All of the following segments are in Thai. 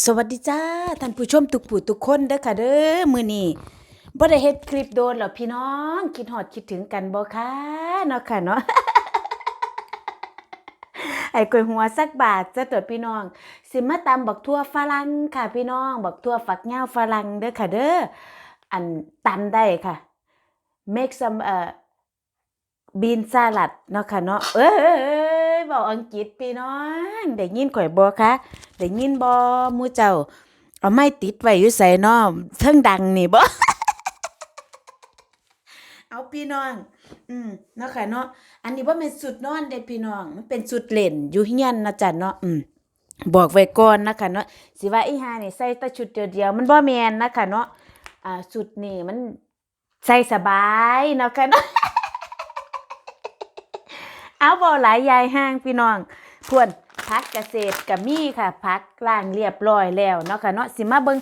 สวัสดีจ้าท่านผู้ชมทุกผู้ทุกคนเด้อค่ะเด้อมือนี้บ่ได้เฮ็ดคลิปโดนหรอพี่น้องคิดฮอดคิดถึงกันบ่คะเนาะค่ะเนาะไอ้กล้วยหัวสักบาทจะตัวพี่น้อง สิมาตำบักทั่วฝรั่งค่ะพี่น้อง บักทั่วฝักยาฝรั่งเด้อค่ะเด้ออันตำได้ค่ะ make some เอ่อบีนสลัดเนาะค่ะเนาะเอ้ย บอกอังกฤษพี่น้องได้ยินข่อยบ่คะได้ยินบ่หมู่เจ้า เอาไม้ติดไว้อยู่ไสเนาะเทิงดังนี่บ่เอาพี่น้อง อืมเนาะค่ะเนาะ อันนี้บ่แม่นสุดนอนเด้พี่น้อง มันเป็นสุดเล่นอยู่เฮียนนะจ๊ะเนาะ อืมบอกไว้ก่อนนะคะเนาะ สิว่าอีหานี่ใส่แต่ชุดเดียวๆมันบ่แม่นนะคะเนาะ อ่าสุดนี่มันใส่สบายเนาะค่ะเนาะ เอาบ่หลายยายห้างพี่น้องพวนพักเกษตรกับมีค่ะพักล่างเรียบร้อยแล้วเนาะค่ะเนาะสิมาเบิ่ง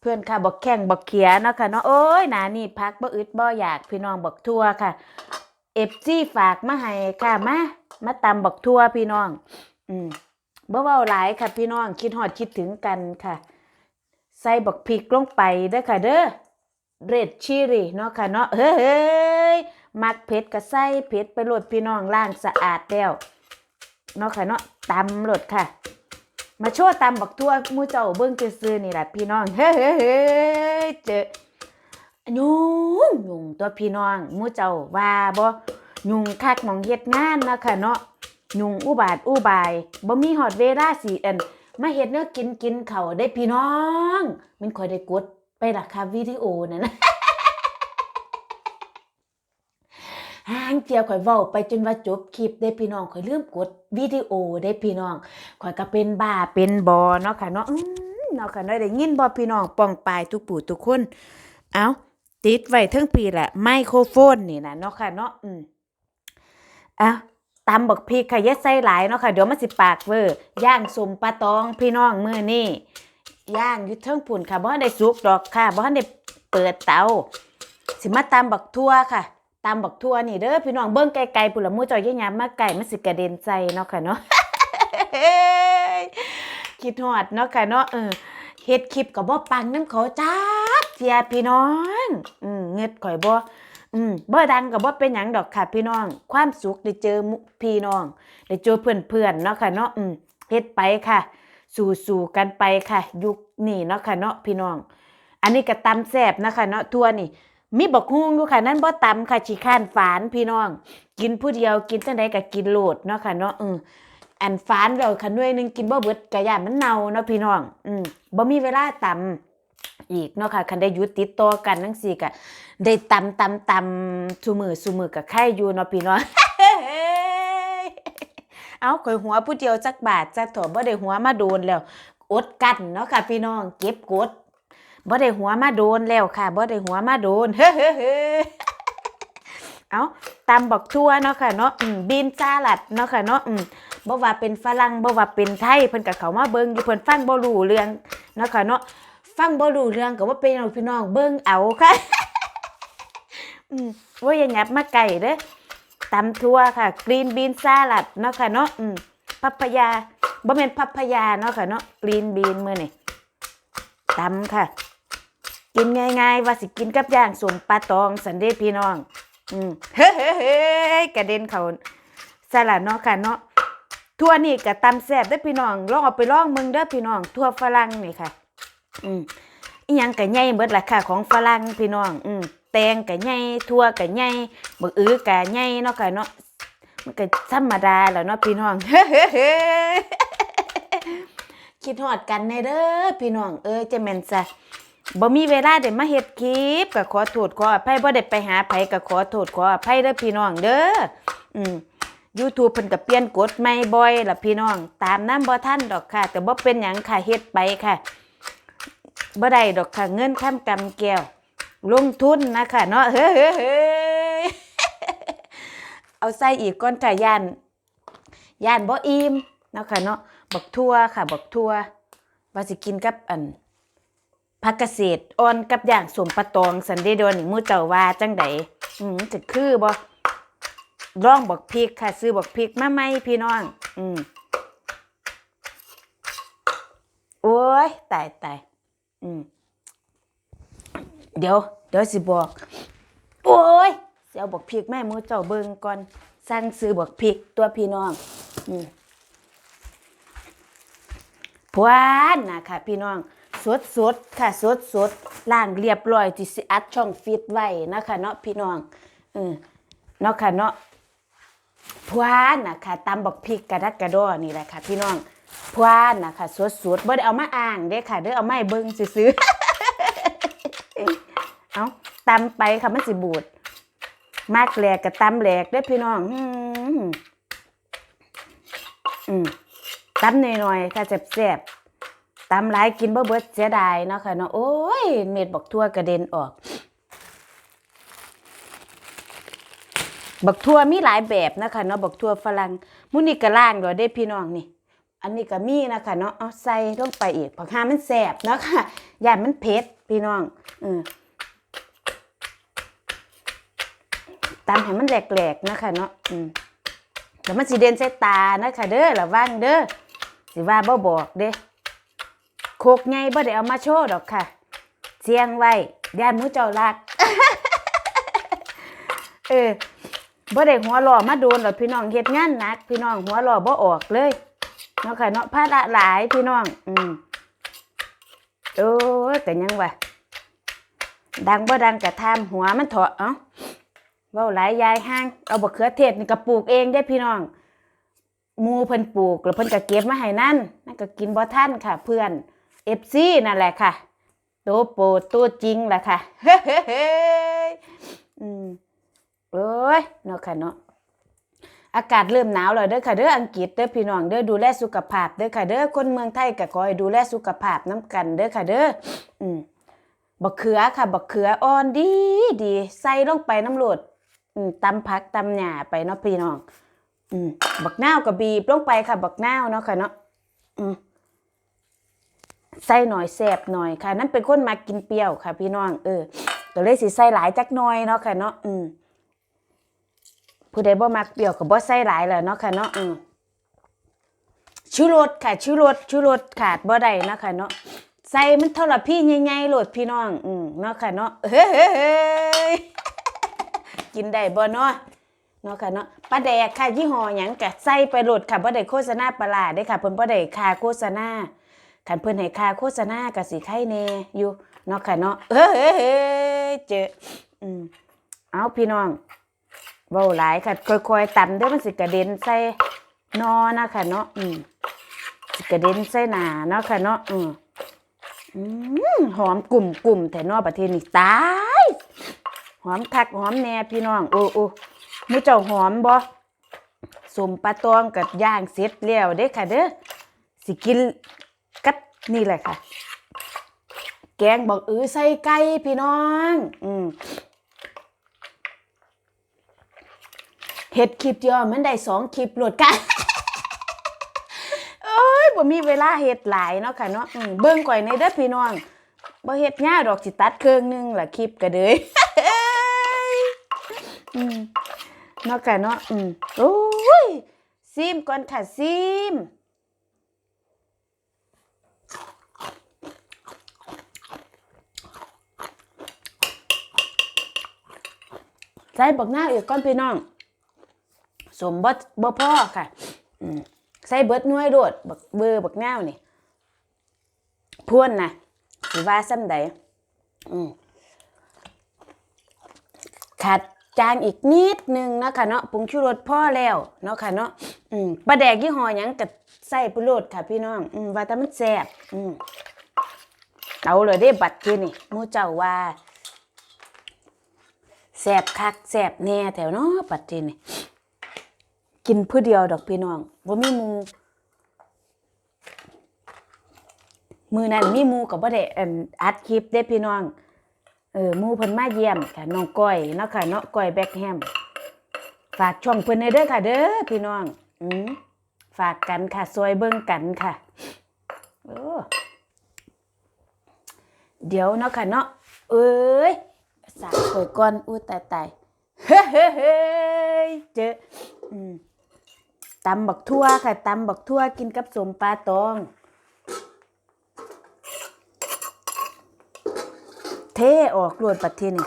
เพื่อนค่ะบอกแข้งบอกเขียเนาะค่ะเนาะโอ้ยหนานี่พักบ่อึดบ่อยากพี่น้องบอกทั่วค่ะเอฟซีฝากมาให้ค่ะมามาตำบอกทั่วพี่น้อง อืมบ่เว้าหลายค่ะพี่น้องคิดฮอดคิดถึงกันค่ะ ใส่บักพริกลงไปเด้อค่ะเด้อเรดชิลี่เนาะค่ะเนาะเฮ้ย มักเผ็ดก็ใส่เผ็ดไปโลดพี่น้องล้างสะอาดแล้วเนาะค่ะเนาะตำโลดค่ะ มาโชว์ตำบักทั่วมูเจ้าเบิ่งซื่อนี่แหละพี่น้องเฮ้ยเจอยุงยุงตัวพี่น้องมูเจ้าว่าบ่ยุงคักหมองเฮ็ดงานเนาะค่ะเนาะยุงอุบาทอุบายบ่มีฮอดเวลาสิอันมาเฮ็ดแนวกินกินเขาได้พี่น้อง มันคอยได้กดไปล่ะค่ะวิดีโอนั่นนะ หางเจียวข่อยเว้าไปจนว่าจบคลิปได้พี่น้องข่อยลืมกดวิดีโอได้พี่น้องข่อยก็เป็นบ้าเป็นบอเนาะค่ะเนาะอืมเนาะค่ะเนาะได้ยินบ่พี่น้องป้องปายทุกผู้ทุกคน เอาติดไว้ทั้งปีแหละไมโครโฟนนี่นะเนาะค่ะเนาะอืมเอาตำบักพริกค่ะย่าใส่หลายเนาะค่ะเดี๋ยวมันสิปากเวอร์ย่างสมปลาตองพี่น้องมื้อนี้ย่างอยู่เทิงปุ่นค่ะบ่ทันได้สุกดอกค่ะบ่ทันได้เปิดเตาสิมาตำบักทั่วค่ะ ตำบักทั่วนี่เด้อพี่น้องเบิ่งไกลๆพุ่นละมู่จอย่าหยามมาไกลมันสิกระเด็นใจเนาะค่ะเนาะคิดฮอดเนาะค่ะเนาะเออเฮ็ดคลิปก็บ่ปังนำเขาจักเทียพี่น้อง อืมเงิดข่อยบ่อืมบ่ดังก็บ่เป็นหยังดอกค่ะพี่น้อง ความสุขได้เจอพี่น้องได้เจอเพื่อนๆเนาะค่ะเนาะอืมเฮ็ดไปค่ะ สู่ๆกันไปค่ะ ยุคนี้เนาะค่ะเนาะพี่น้อง อันนี้ก็ตำแซ่บนะคะเนาะทั่วนี่ มีบักฮุงอยู่ค่ะ นั่นบ่ตำค่ะขี้ข้านฝานพี่น้อง กินผู้เดียวกินจังไดก็กินโลดเนาะค่ะเนาะเอออันฝานแล้วค่ะหน่วยนึงกินบ่เบิดก็ย่านมันเน่าเนาะพี่น้อง อืมบ่มีเวลาตำอีกเนาะค่ะคันได้ยู่ติดต่อกันจังซี่ก็ได้ตำตำตำซุมือซุมือก็ไข่อยู่เนาะพี่น้องเอาข่อยหัวผู้เดียวจักบาทจักถอบ่ได้หัวมาโดนแล้วอดกันเนาะค่ะพี่น้องเก็บกด บ่ได้หัวมาโดนแล้วค่ะบ่ได้หัวมาโดนเฮ้อเอาตำบักทั่วเนาะค่ะเนาะบีนสลัดเนาะค่ะเนาะอืมบ่ว่าเป็นฝรั่งบ่ว่าเป็นไทยเพิ่นก็เข้ามาเบิ่งอยู่เพิ่นฟังบ่รู้เรื่องเนาะค่ะเนาะฟังบ่รู้เรื่องก็บ่เป็นพี่น้องเบิ่งเอาค่ะอืมโอ้ยอย่าหยับมาไกลเด้อตำทั่วค่ะกรีนบีนสลัดเนาะค่ะเนาะอืมพัพยาบ่แม่นพัพยาเนาะค่ะเนาะกรีนบีนมื้อนี่ตำค่ะ กินง่ายๆว่าสิกินกับย่างสมปลาตองสันเดชพี่น้อง อืมเฮ้ยกระเด็นเขาสลัดเนาะค่ะเนาะทั่วนี่กับตำแซ่บเด้อพี่น้องลองเอาไปลองมึงเด้อพี่น้องทั่วฝรั่งนี่ค่ะ อืมอีหยังกะใหญ่เบิดล่ะค่ะของฝรั่งพี่น้อง อืมแตงกะใหญ่ทั่วกะใหญ่บักอื้อกะใหญ่เนาะค่ะเนาะมันก็ธรรมดาแล้วเนาะพี่น้องคิดฮอดกันในเด้อพี่น้อง เอ้ยจะแม่นซะ บ่มีเวลาได้มาเฮ็ดคลิปก็ขอโทษขออภัยบ่ได้ไปหาไผก็ขอโทษขออภัยเด้อพี่น้องเด้ออืม YouTube เพิ่นก็เปลี่ยนกฎใหม่บ่อยล่ะพี่น้อง ตามน้ำบ่ทันดอกค่ะ แต่บ่เป็นหยังค่ะเฮ็ดไปค่ะบ่ได้ดอกค่ะเงินค้ำกำแก้ว ลงทุนนะคะเนาะเฮ้ยเอาใส่อีกก่อนค่ะย่านย่านบ่อิ่มเนาะค่ะเนาะบักทั่วค่ะบักทั่วว่าสิกินกับอัน ผักเกษอ่อนกับอย่างสมปะตองสันเดย์ดอนนี่หมู่เจ้าว่าจังใดอืมจะคือบ่ร้องบักพริกค่ะ ซื้อบักพริกมาใหม่พี่น้อง อืมโอ้ยตายตายอืมเดี๋ยว เดี๋ยวสิบอก โอ้ยเสิเอาบอกพริกแม่หมูเจ้าเบิ่งก่อนสั่งซื้อบอกพริกตัวพี่น้อง อืมพวานนะค่ะ พี่น้อง ดสดค่ะสดสดล้างเรียบร้อยที่สิอัดช่องฟิตไว้นะคะเนาะพี่น้องเออเนาะค่ะเนาะพวานนะคะตำบักพริกกระดักกระดอนี่แหละค่ะพี่น้องพวานนะคะสดสดๆบ่ได้เอามาอ่างเด้ค่ะเด้อเอามาให้เบิ่งซื้อเอาตำไปค่ะมันสิบูดมากแหลกกับตำแหลกเด้พี่น้องอืมอืมตำหน่อยๆค่ะแซ่บๆ ตำหลายกินบ่เบิดเสียดายเนาะค่ะเนาะโอ้ย เม็ดบักทั่วกระเด็นออก บักทั่วมีหลายแบบนะคะเนาะบักทั่วฝรั่งมุนี่ก็ล่างด้วยเด้พี่น้องนี่ อันนี้ก็มีนะคะเนาะเอาใส่ลงไปอีกผักฮามันแสบเนาะค่ะย่ามันเผ็ดพี่น้องเออตามให้มันแหลกๆนะคะเนาะอืมแต่มันสิเด่นใส่ตานะคะเด้อระวังเด้อสิว่าบ่บอกเด้ โคกไงบ่ได้เอามาโชว์ดอกค่ะ เสียงไว้ย่านมูเจ้ารัก เออบ่ได้หัวหล่อมาโดนหรอกพี่น้องเฮ็ดงานหนัก พี่น้องหัวหล่อบ่ออกเลยเนาะค่ะเนาะภาระหลายพี่น้อง อืมโอ้ยก็ยังว่าดังบ่ดังก็ทำหัวมันเถาะเอ้าเว้าหลายยายห้าง เอาบักเขือเทศนี่ก็ปลูกเองได้พี่น้องหมูเพิ่นปลูกแล้วเพิ่นก็เก็บมาให้นั่นนั่นก็กินบ่ทันค่ะเพื่อน FC นั่นแหละค่ะ ตัวโปรดตัวจริงแหละค่ะเฮ้ยอืมเอ้ยเนาะค่ะเนาะอากาศเริ่มหนาวแล้วเด้อค่ะเด้ออังกฤษเด้อพี่น้องเด้อดูแลสุขภาพเด้อค่ะเด้อคนเมืองไทยก็ขอให้ดูแลสุขภาพน้ำกันเด้อค่ะเด้ออืมบักเขือค่ะบักเขืออ่อนดีดีใส่ลงไปน้ำโหลดอืมตำผักตำหญ้าไปเนาะพี่น้องอืมบักนาวก็บีบลงไปค่ะ บักนาวเนาะค่ะเนาะอืม ใส่หน่อยแซบหน่อยค่ะ นั่นเป็นคนมากินเปรี้ยวค่ะ พี่น้องเออก็เลยสิใส่หลายจักหน่อยเนาะค่ะเนาะอืมผู้ใดบ่มักเปรี้ยวก็บ่ใส่หลายแล้วเนาะค่ะเนาะอืมชูรสค่ะชูรสชูรสขาดบ่ได้เนาะค่ะเนาะใส่มันเท่าละพี่ใหญ่ๆโลดพี่น้อง อืมเนาะค่ะเนาะเฮ้ยกินได้บ่เนาะเนาะค่ะเนาะปลาแดกค่ะยี่ห้อหยังก็ใส่ไปโลดค่ะบ่ได้โฆษณาปลาร้าเด้ค่ะเพิ่นบ่ได้ค่าโฆษณา คันเพิ่นให้ค่าโฆษณาก็สิไข่แน่อยู่เนาะค่ะเนาะเฮ้ยเจออืมเอาพี่น้องเว้าหลายค่ะค่อยๆตำเด้อมันสิกระเด็นใส่นอนะค่ะเนาะอืมสิกระเด็นใส่หน้าเนาะค่ะเนาะอืมอืมหอมกลุ่มกลุ่มแต่นอประเทศนี่ตายหอมคักหอมแน่พี่น้องโอ้โอ้หมูเจ้าหอมบ่สมปลาตองกับย่างเสร็จแล้วเด้อค่ะเด้อสิกิน นี่แหละค่ะ แกงบอกเออใส่ไก่พี่น้อง อืมเฮ็ดคลิปเดียวมันได้สองคลิปโหลดกันเอ้ยบ่มีเวลาเฮ็ดหลายเนาะค่ะเนาะอืมเบิ่งก่อยในเด้อพี่น้องบ่เฮ็ดยากดอกสิตัดเครื่องหนึงล่ะคลิปก็เด้ยอืมเนาะค่ะเนาะอืมโอ้ยซิมก่อนค่ะซิม ใส่บักหน้าอีกก่อนพี่น้อง สมบ่บ่พ่อค่ะใส่เบิดน่วยโดดบักเบอร์บักแนวนี่พวนนะสิว่าซ้ำใดขาดจางอีกนิดนึงนะค่ะเนาะปรุงชูรสพ่อแล้วเนาะค่ะเนาะปลาแดกยี่ห้อยังกับใส่ปุโรดค่ะพี่น้องอว่าแต่มันแซ่บเอาเลยได้บัตรที่นี่มูเจ้าว่า แซ่บคักแซ่บแน่แถวเนาะบัตรที่นี่กินผู้เดียวดอกพี่น้องบ่มีมูมือนั้นมีมูกับบ่ได้อันอัดคลิปเด้พี่น้องเออมูเพิ่นมาเยี่ยมค่ะน้องก้อยเนาะค่ะเนาะก้อยแบ็คแฮมฝากช่องเพิ่นให้เด้อค่ะ เด้อพี่น้องอืมฝากกันค่ะซอยเบิ่งกันค่ะโอ้เดี๋ยวเนาะค่ะเนาะเอ้ย สาสวยก้อนอู้ตายตายเฮ้ยเจอตำบักทั่วค่ะตำบักทั่วกินกับสมปลาตอง เทออกรวดปัดทีนี่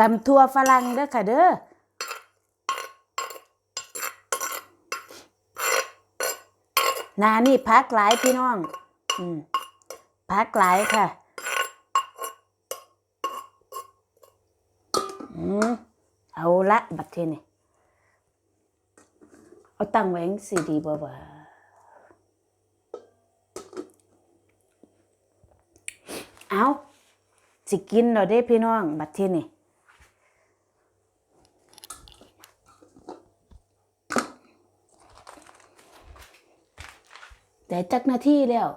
ตำทั่วฝรั่งเด้อค่ะเด้อ นานี่พักหลายพี่น้อง อืมพักหลายค่ะ อืมเอาละบัดเทนี่เอาตั้งไว้จั่งสิดีบ่บ่าเอาสิกินเราได้พี่น้อง บัดเทนี่ แต่จักหน้าที่แล้ว